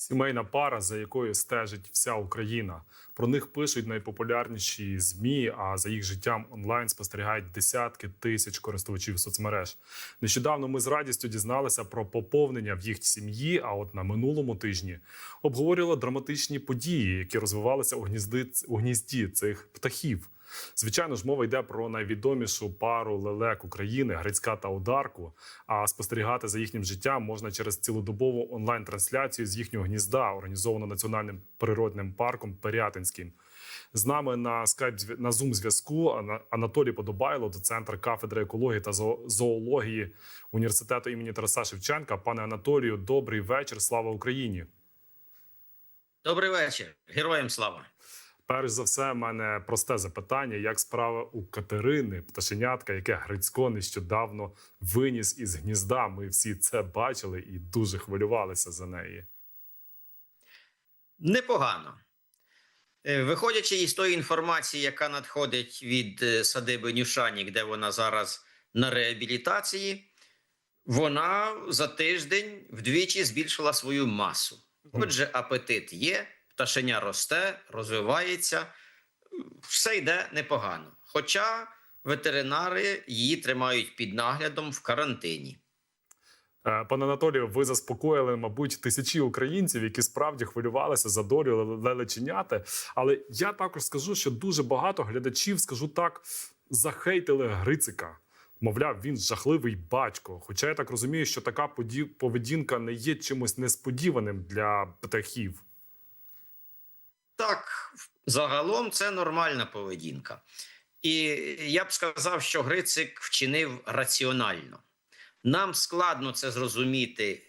Сімейна пара, за якою стежить вся Україна. Про них пишуть найпопулярніші змі. А за їх життям онлайн спостерігають десятки тисяч користувачів соцмереж. Нещодавно ми з радістю дізналися про поповнення в їх сім'ї. А от на минулому тижні обговорювали драматичні події, які розвивалися у гнізди гнізді цих птахів. Звичайно ж, мова йде про найвідомішу пару лелек України Грицька та Ударку. А спостерігати за їхнім життям можна через цілодобову онлайн-трансляцію з їхнього гнізда, організовану національним природним парком Пирятинським. З нами на скайп на зум зв'язку Ана- Анатолій Подобайло, доцентр кафедри екології та зоології університету імені Тараса Шевченка. Пане Анатолію, добрий вечір. Слава Україні! Добрий вечір, героям слава. Перш за все, в мене просте запитання: як справа у Катерини, пташенятка, яке Грицько нещодавно виніс із гнізда. Ми всі це бачили і дуже хвилювалися за неї. Непогано. Е, Виходячи із тої інформації, яка надходить від е, садиби Нюшанік, де вона зараз на реабілітації, вона за тиждень вдвічі збільшила свою масу. Отже, апетит є, пташеня росте, розвивається, все йде непогано. Хоча ветеринари її тримають під наглядом в карантині. Е, Пане Анатолію, ви заспокоїли, мабуть, тисячі українців, які справді хвилювалися за долю ле- Але я також скажу, що дуже багато глядачів, скажу так, захейтили Грицика. Мовляв, він жахливий батько. Хоча я так розумію, що така поведінка не є чимось несподіваним для птахів. Так, загалом це нормальна поведінка. І я б сказав, що Грицик вчинив раціонально. Нам складно це зрозуміти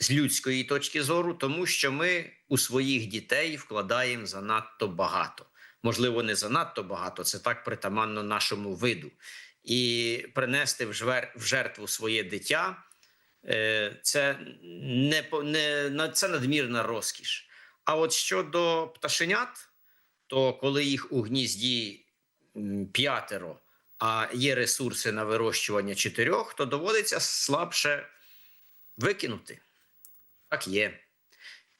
з людської точки зору, тому що ми у своїх дітей вкладаємо занадто багато. Можливо, не занадто багато, це так притаманно нашому виду. І принести в жертву своє дитя е, це не, не це надмірна розкіш. А от щодо пташенят, то коли їх у гнізді п'ятеро, а є ресурси на вирощування чотирьох, то доводиться слабше викинути. Так є.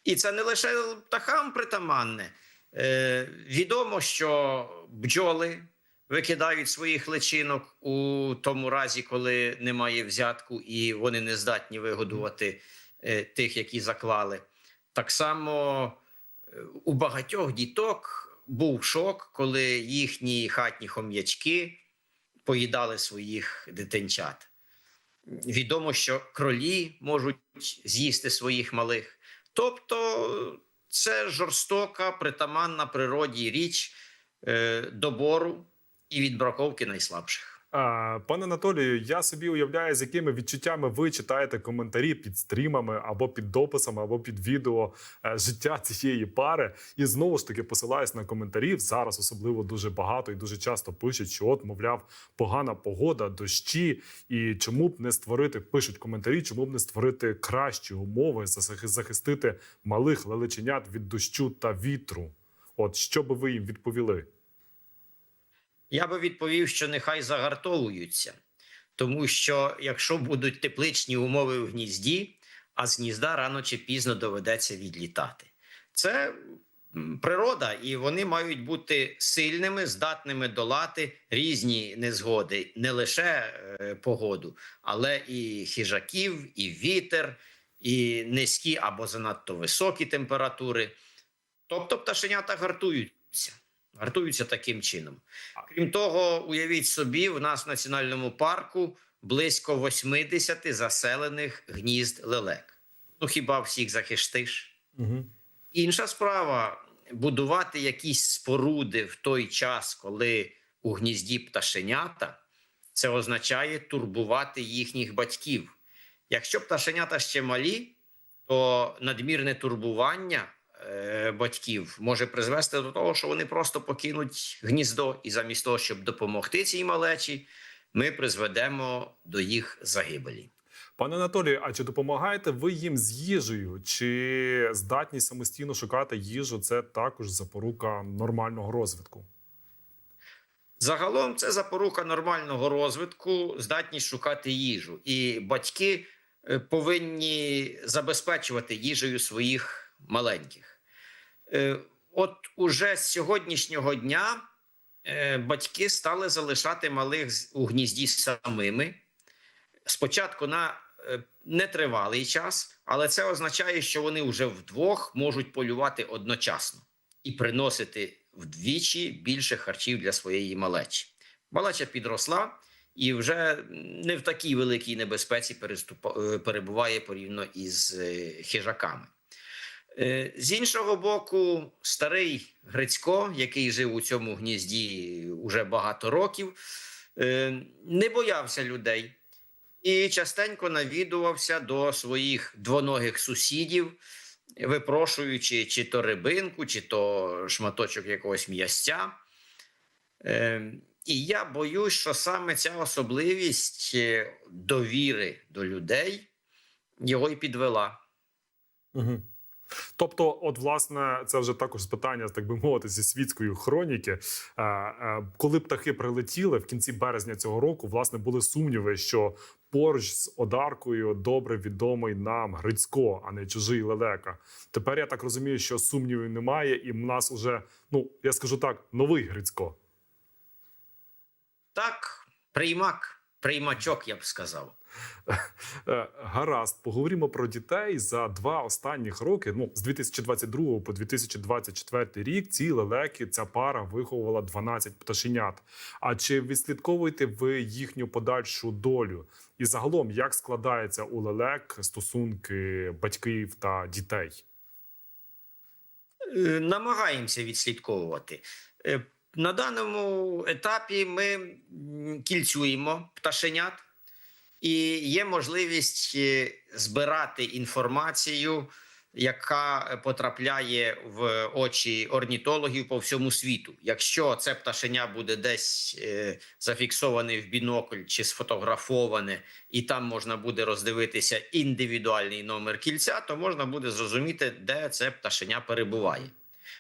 І це не лише птахам притаманне. Е, відомо, що бджоли викидають своїх личинок у тому разі, коли немає взятку, і вони не здатні вигодувати е, тих, які заклали. Так само е, у багатьох діток був шок, коли їхні хатні хом'ячки поїдали своїх дитинчат. Відомо, що кролі можуть з'їсти своїх малих. Тобто, це жорстока, притаманна природі річ е, добору і відбраковки найслабших. А, Пане Анатолію, я собі уявляю, з якими відчуттями ви читаєте коментарі під стрімами або під дописами, або під відео е, життя цієї пари. І знову ж таки посилаюсь на коментарі. Зараз особливо дуже багато і дуже часто пишуть, що от, мовляв, погана погода, дощі, і чому б не створити, пишуть коментарі, чому б не створити кращі умови захи- захистити малих лелеченят від дощу та вітру. От що би ви їм відповіли? Я би відповів, що нехай загартовуються, тому що якщо будуть тепличні умови в гнізді, а з гнізда рано чи пізно доведеться відлітати. Це природа, і вони мають бути сильними, здатними долати різні незгоди, не лише е, погоду, але і хижаків, і вітер, і низькі або занадто високі температури. Тобто пташенята гартуються. Гартуються таким чином. Крім того, уявіть собі, в нас в національному парку близько 80 заселених гнізд лелек. Ну хіба всіх захистиш? Угу. Інша справа будувати якісь споруди в той час, коли у гнізді пташенята, це означає турбувати їхніх батьків. Якщо пташенята ще малі, то надмірне турбування батьків може призвести до того, що вони просто покинуть гніздо, і замість того, щоб допомогти цій малечі, ми призведемо до їх загибелі. Пане Анатолію, а чи допомагаєте ви їм з їжею? Чи здатність самостійно шукати їжу це також запорука нормального розвитку? Загалом це запорука нормального розвитку, здатність шукати їжу. І батьки е, повинні забезпечувати їжею своїх маленьких. Е, От уже з сьогоднішнього дня е, батьки стали залишати малих у гнізді самими. Спочатку на е, нетривалий час, але це означає, що вони вже вдвох можуть полювати одночасно і приносити вдвічі більше харчів для своєї малечі. Малеча підросла і вже не в такій великій небезпеці перебуває порівняно із хижаками. Е, З іншого боку, старий Грицько, який жив у цьому гнізді уже багато років, е, не боявся людей і частенько навідувався до своїх двоногих сусідів, випрошуючи чи то рибинку, чи то шматочок якогось м'ясця. Е, І я боюсь, що саме ця особливість довіри до людей його і підвела. Угу. Тобто, от, власне, це вже також питання, так би мовити, зі світської хроніки. Е, е, Коли птахи прилетіли в кінці березня цього року, власне, були сумніви, що поруч з Одаркою добре відомий нам Грицько, а не чужий лелека. Тепер я так розумію, що сумнівів немає, і в нас уже, ну я скажу так, новий Грицько. Так, приймак, приймачок, я б сказав. Е, Гаразд, поговоримо про дітей за два останніх роки. Ну з 2022 по 2024 рік. Ці лелеки ця пара виховувала 12 пташенят. А чи відслідковуєте ви їхню подальшу долю? І загалом, як складається у лелек стосунки батьків та дітей? Е, Намагаємося відслідковувати. Е, На даному етапі ми кільцюємо пташенят, і є можливість е, збирати інформацію, яка потрапляє в очі орнітологів по всьому світу. Якщо це пташеня буде десь е, зафіксоване в бінокль чи сфотографоване, і там можна буде роздивитися індивідуальний номер кільця, то можна буде зрозуміти, де це пташеня перебуває.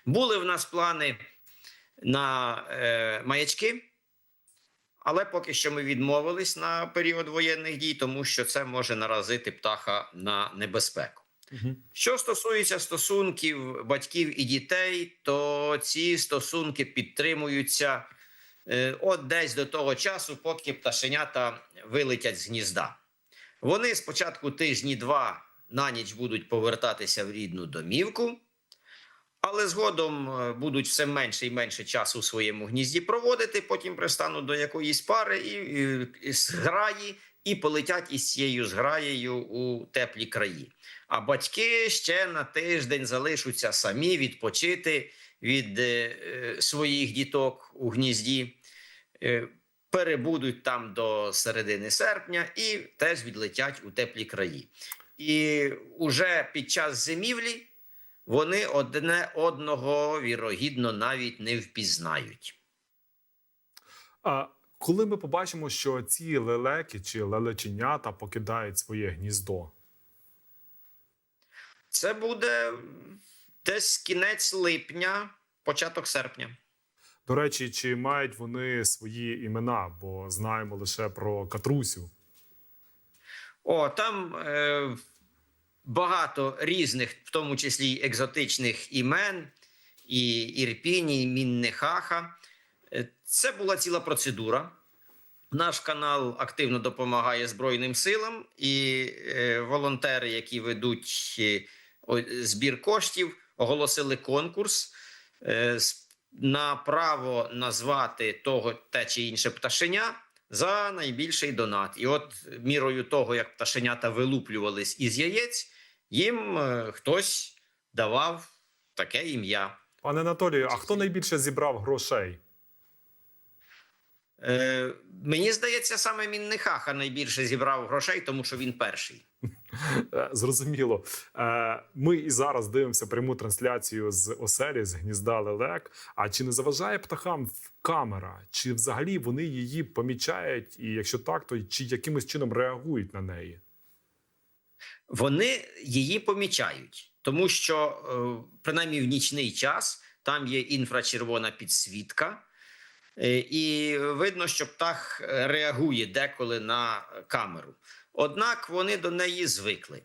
Були в нас плани на е, маячки, але поки що ми відмовились на період воєнних дій, тому що це може наразити птаха на небезпеку. Що стосується стосунків батьків і дітей, то ці стосунки підтримуються е, от десь до того часу, поки пташенята вилетять з гнізда. Вони спочатку тижні-два на ніч будуть повертатися в рідну домівку, але згодом е, будуть все менше і менше часу у своєму гнізді проводити, потім пристануть до якоїсь пари і, і, і зграї, і полетять із цією зграєю у теплі краї. А батьки ще на тиждень залишаться самі відпочити від е, е, своїх діток у гнізді, е, перебудуть там до середини серпня і теж відлетять у теплі краї. І уже під час зимівлі вони одне одного вірогідно навіть не впізнають. А коли ми побачимо, що ці лелеки чи лелеченята покидають своє гніздо? Це буде десь кінець липня, початок серпня. До речі, чи мають вони свої імена? Бо знаємо лише про Катрусю. О, там е, багато різних, в тому числі екзотичних імен, і Ірпіні, і Міннехаха. Е, Це була ціла процедура. Наш канал активно допомагає Збройним силам, і е, волонтери, які ведуть е, збір коштів, оголосили конкурс на право назвати того те чи інше пташеня за найбільший донат. І от мірою того, як пташенята вилуплювались із яєць, їм е, хтось давав таке ім'я. Пане Анатолію, а хто найбільше зібрав грошей? Е, мені здається, саме Міннехаха найбільше зібрав грошей, тому що він перший. Е, Зрозуміло. Е, Ми і зараз дивимося пряму трансляцію з оселі з гнізда лелек. А чи не заважає птахам камера? Чи взагалі вони її помічають? І якщо так, то чи якимось чином реагують на неї? Вони її помічають, тому що, е, принаймні, в нічний час там є інфрачервона підсвітка, е, і видно, що птах реагує деколи на камеру. Однак вони до неї звикли.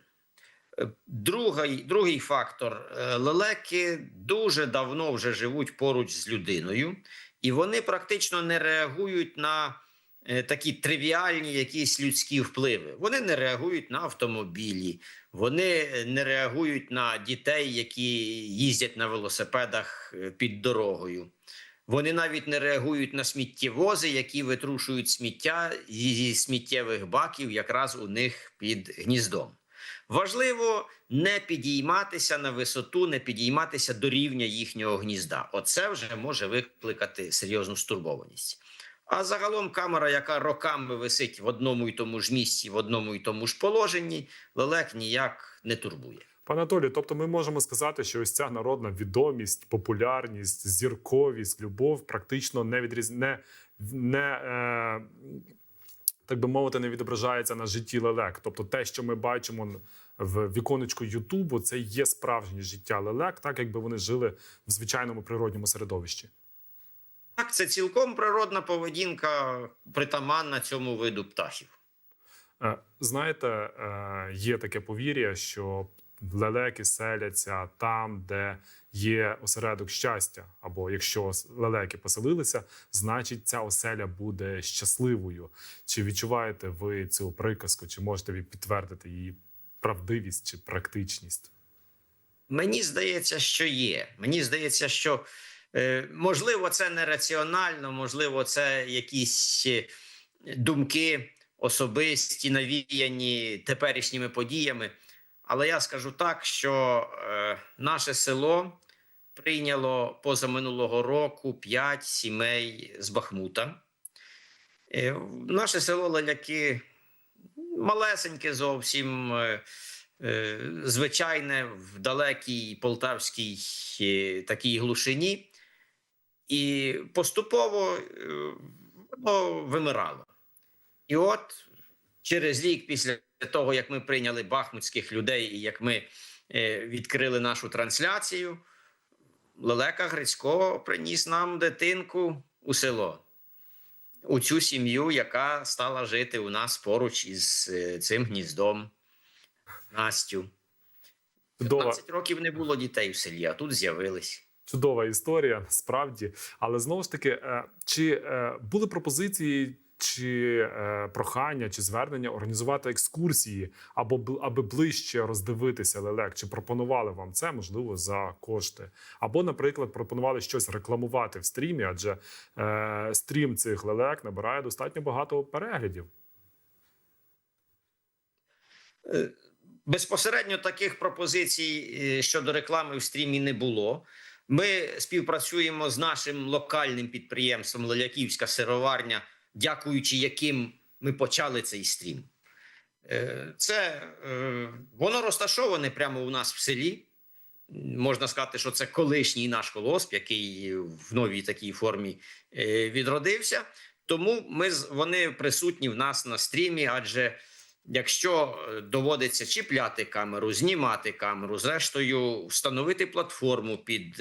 Е, Другий, другий фактор лелеки дуже давно вже живуть поруч з людиною, і вони практично не реагують на такі тривіальні якісь людські впливи. Вони не реагують на автомобілі, вони е, не реагують на дітей, які їздять на велосипедах е, під дорогою. Вони навіть не реагують на сміттєвози, які витрушують сміття зі сміттєвих баків якраз у них під гніздом. Важливо не підійматися на висоту, не підійматися до рівня їхнього гнізда. Оце вже може викликати серйозну стурбованість. А загалом камера, яка роками висить в одному і тому ж місці, в одному і тому ж положенні, лелек ніяк не турбує. Пане Анатолію, тобто ми можемо сказати, що ось ця народна відомість, популярність, зірковість, любов практично не відріз... не, не е... так би мовити, не відображається на житті лелек. Тобто, те, що ми бачимо в віконечку Ютубу, це є справжнє життя лелек, так якби вони жили в звичайному природньому середовищі. Так, це цілком природна поведінка, притаманна цьому виду птахів. Е, Знаєте, е, є таке повір'я, що лелеки селяться там, де є осередок щастя. Або якщо лелеки поселилися, значить ця оселя буде щасливою. Чи відчуваєте ви цю приказку, чи можете ви підтвердити її правдивість чи практичність? Мені здається, що є. Мені здається, що можливо це нераціонально, можливо, це якісь е, думки особисті, навіяні теперішніми подіями. Але я скажу так, що е, наше село прийняло позаминулого року 5 сімей з Бахмута. Е, наше село Леляки малесеньке зовсім. е, е, звичайне в далекій полтавській е, такій глушині, і поступово е, воно вимирало. І от через рік після того, як ми прийняли бахмутських людей і як ми е, відкрили нашу трансляцію, Лелека Грицько приніс нам дитинку у село. У цю сім'ю, яка стала жити у нас поруч із е, цим гніздом. Настю. Чудова, 15 років не було дітей в селі, а тут з'явились. Чудова історія, насправді. Але знову ж таки, е, чи е, були пропозиції, чи е, прохання, чи звернення організувати екскурсії, або аби ближче роздивитися лелек? Чи пропонували вам це можливо за кошти? Або, наприклад, пропонували щось рекламувати в стрімі, адже е, стрім цих лелек набирає достатньо багато переглядів. Е, Безпосередньо таких пропозицій щодо реклами в стрімі не було. Ми співпрацюємо з нашим локальним підприємством Леляківська сироварня, дякуючи яким ми почали цей стрім. Е, Це е, воно розташоване прямо у нас в селі. Можна сказати, що це колишній наш колосп, який в новій такій формі е, відродився. Тому ми вони присутні в нас на стрімі, адже якщо е, доводиться чіпляти камеру, знімати камеру, зрештою встановити платформу під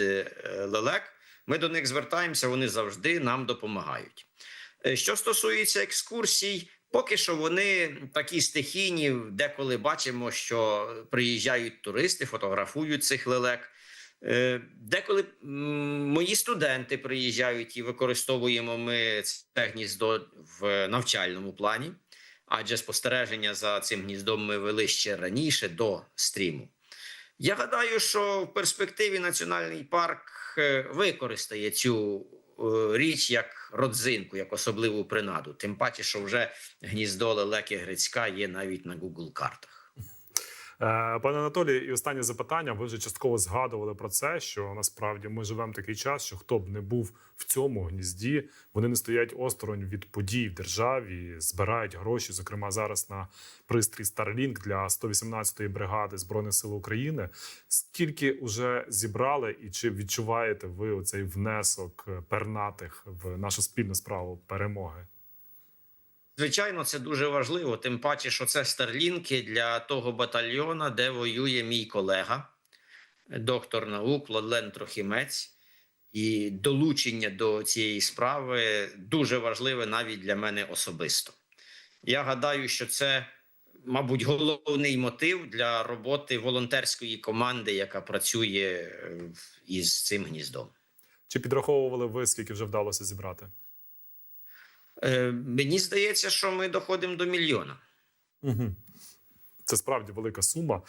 лелек, ми до них звертаємося, вони завжди нам допомагають. Е, Що стосується екскурсій, поки що вони такі стихійні. Деколи бачимо, що приїжджають туристи, фотографують цих лелек. Деколи мої студенти приїжджають і використовуємо ми це гніздо в навчальному плані, адже спостереження за цим гніздом ми вели ще раніше до стріму. Я гадаю, що в перспективі національний парк е, використає цю е, річ як родзинку, як особливу принаду. Тим паче, що вже гніздо лелеки Грицька є навіть на Google картах. Е, Пане Анатолію, і останнє запитання. Ви вже частково згадували про це, що насправді ми живемо такий час, що хто б не був в цьому гнізді, вони не стоять осторонь від подій в державі, збирають гроші, зокрема зараз на пристрій Starlink для 118-ї бригади збройних сил України. Скільки вже зібрали, і чи відчуваєте ви оцей внесок пернатих в нашу спільну справу перемоги? Звичайно, це дуже важливо. Тим паче, що це старлінки для того батальйона, де воює мій колега, доктор наук Владлен Трохімець. І долучення до цієї справи дуже важливе навіть для мене особисто. Я гадаю, що це мабуть, головний мотив для роботи волонтерської команди, яка працює е, із цим гніздом. Чи підраховували ви, скільки вже вдалося зібрати? Е, Мені здається, що ми доходимо до мільйона. Угу. Це справді велика сума. Е,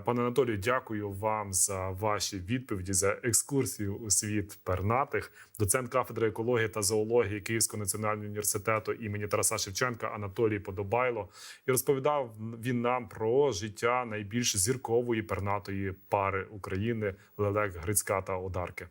Пане Анатолію, дякую вам за ваші відповіді за екскурсію у світ пернатих. Доцент кафедри екології та зоології Київського національного університету імені Тараса Шевченка Анатолій Подобайло. І розповідав він нам про життя найбільш зіркової пернатої пари України Лелек Грицька та Одарки.